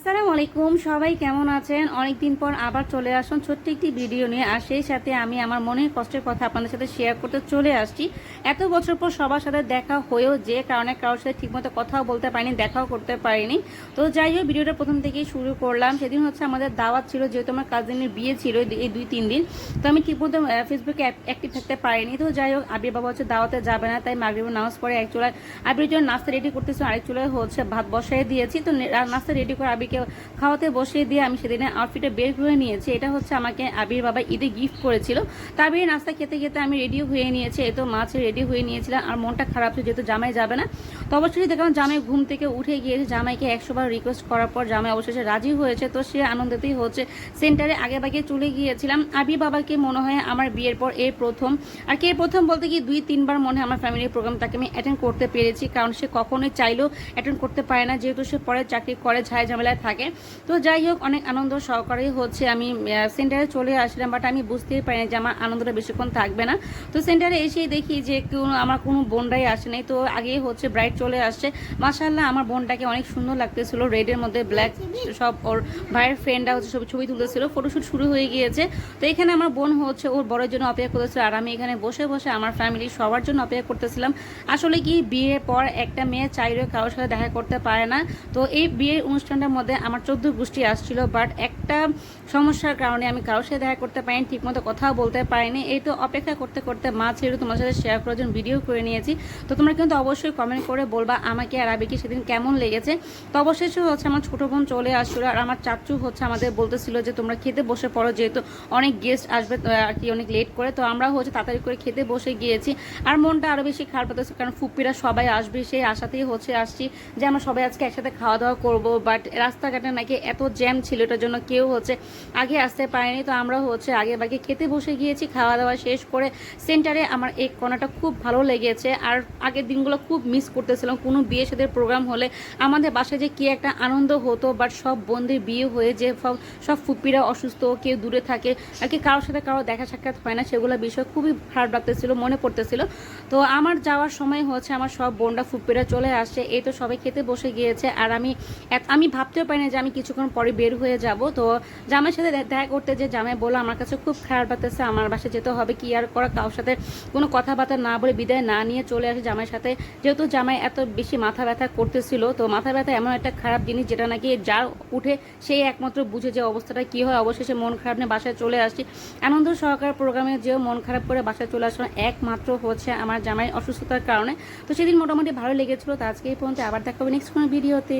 আসসালামু আলাইকুম সবাই কেমন আছেন? অনেকদিন পর আবার চলে আসুন ছোট্ট একটি ভিডিও নিয়ে। আর সেই সাথে আমি আমার মনের কষ্টের কথা আপনাদের সাথে শেয়ার করতে চলে আসছি। এত বছর পর সবার সাথে দেখা হয়েও যে কারণে কারোর সাথে ঠিকমতো কথাও বলতে পারিনি, দেখাও করতে পারিনি। তো যাই হোক, ভিডিওটা প্রথম থেকেই শুরু করলাম। সেদিন হচ্ছে আমাদের দাওয়াত ছিল, যেহেতু আমার কাজিনের বিয়ে ছিল এই- দুই, তিন দিন। তো আমি ঠিকমতো ফেসবুকে অ্যাক্টিভ থাকতে পারিনি। তো যাই হোক, আবির বাবা হচ্ছে দাওয়াতে যাবে না, তাই মাগরিব নামাজ পরে এক চুলায় আবির জন্য নাস্তা রেডি করতেছি। আরেক চুলায় হচ্ছে ভাত বসাই দিয়েছি। তো নাস্তা রেডি করে আবিরকে খাওয়াতে বসিয়ে দিয়ে আমি সেদিনে আউটফিটে বের করে নিয়েছি। এটা হচ্ছে আমাকে আবির বাবা ঈদে গিফট করেছিল। তো আবির নাস্তা খেতে খেতে আমি রেডি হয়ে নিয়েছি। এই তো মাছ রেডি হয়ে নিয়েছিলাম। আর মনটা খারাপ ছিল যেহেতু জামাই যাবে না। তো অবশ্যই দেখলাম জামাই ঘুম থেকে উঠে গিয়েছে। জামাইকে একশো বার রিকোয়েস্ট করার পর জামাই অবশেষে রাজি হয়েছে। তো সে আনন্দেতেই হচ্ছে। সেন্টারে আগে বাগে চলে গিয়েছিলাম। আবির বাবাকে মনে হয় আমার বিয়ের পর এই প্রথম। আর কে প্রথম বলতে কি দুই, তিনবার মনে হয় আমার ফ্যামিলির প্রোগ্রাম তাকে আমি অ্যাটেন্ড করতে পেরেছি। কারণ সে কখনোই চাইলেও অ্যাটেন্ড করতে পারে না। যেহেতু সে পরে চাকরি করে ঝাই ঝামেলায় থাকে। তো যাই হোক, অনেক আনন্দ সহকারে হচ্ছে। আমি সেন্টারে চলে আসলাম বাট আমি বুঝতেই পারিনি যে আমার আনন্দটা বেশিক্ষণ থাকবে না। তো সেন্টারে এসেই দেখি যে কেউ, আমার কোনো বোনরাই আসে নাই। তো আগেই হচ্ছে ব্রাইট চলে আসছে। মাসাল্লাহ আমার বোনটাকে অনেক সুন্দর লাগতেছিল। রেডের মধ্যে ব্ল্যাক সব ওর ভাইয়ের ফ্রেন্ডরা হচ্ছে সব ছবি তুলতেছিল। ফটোশ্যুট শুরু হয়ে গিয়েছে। তো এখানে আমার বোন হচ্ছে ওর বড়ের জন্য অপেক্ষা করতেছিল। আর আমি এখানে বসে বসে আমার ফ্যামিলি সবার জন্য অপেক্ষা করতেছিলাম। আসলে কি, বিয়ের পর একটা মেয়ে চাইলেও কারোর সাথে দেখা করতে পারে না। তো এই বিয়ের অনুষ্ঠানটার মধ্যে আমার চোদ্দ গোষ্ঠী আসছিল বাট একটা সমস্যার কারণে আমি কারোর সাথে দেখা করতে পারিনি, ঠিকমতো কথাও বলতে পারিনি। এই তো অপেক্ষা করতে করতে মা ছেড়ে তোমার সাথে শেয়ার করার জন্য ভিডিও করে নিয়েছি। তো তোমরা কিন্তু অবশ্যই কমেন্ট করে বলবা আমাকে আর আবিকে সেদিন কেমন লেগেছে। তো অবশেষে হচ্ছে আমার ছোটো বোন চলে আসছিল আর আমার চাচু হচ্ছে আমাদের বলতেছিল যে, তোমরা খেতে বসে পড়ো, যেহেতু অনেক গেস্ট আসবে আর কি অনেক লেট করে। তো আমরা হচ্ছে তাড়াতাড়ি করে খেতে বসে গিয়েছি। আর মনটা আরও বেশি খারাপ হতেছে কারণ ফুপিরা সবাই আসবে, সেই আশাতেই হচ্ছে আসছি যে, আমরা সবাই আজকে একসাথে খাওয়া দাওয়া করব বাট রাস্তাঘাটে নাকি এত জ্যাম ছিল, এটার জন্য কেউ হচ্ছে আগে আসতে পারেনি। তো আমরা হচ্ছে আগে বাগে খেতে বসে গিয়েছি, খাওয়া দাওয়া শেষ করে সেন্টারে আমার এই কোনাটা খুব ভালো লেগেছে। আর আগের দিনগুলো খুব মিস করতেছিলাম, কোনো বিয়ে সাথে প্রোগ্রাম হলে আমাদের বাসায় যে কি একটা আনন্দ হতো বাট সব বন্ধুর বিয়ে হয়ে যে সব ফুপিরা অসুস্থ, কেউ দূরে থাকে, আর কি কারোর সাথে কারও দেখা সাক্ষাৎ হয় না, সেগুলো বিষয় খুবই খারাপ লাগতেছিল, মনে পড়তেছিল। তো আমার যাওয়ার সময় হচ্ছে আমার সব বোনরা, ফুপিরা চলে আসছে এই তো সবাই খেতে বসে গিয়েছে। আর আমি আমি ভাবতেও পারি না যে আমি কিছুক্ষণ পরে বের হয়ে যাব। তো জামাইয়ের সাথে দেখা করতে যে জামাই বলল, আমার কাছে খুব খারাপ লাগতেছে, আমার বাসায় যেতে হবে, কি আর করা, কারোর সাথে কোনো কথাবার্তা না বলে বিদায় না নিয়ে চলে আসে জামাইয়ের সাথে। যেহেতু জামাই এত বেশি মাথা ব্যথা করতেছিল, তো মাথা ব্যথা এমন একটা খারাপ জিনিস যেটা নাকি যার উঠে সেই একমাত্র বুঝে যে অবস্থাটা কি হয়। অবশেষে মন খারাপ নিয়ে বাসায় চলে আসছি আনন্দ সহকার প্রোগ্রামে যেও মন খারাপ করে বাসায় চলে আসলো একমাত্র হচ্ছে আমার জামাই অসুস্থতার কারণে। তো সেদিন মোটামুটি ভালো লেগেছিলো, তো আজকে এই পর্যন্ত আবার দেখা হবে নেক্সট কোনো ভিডিওতে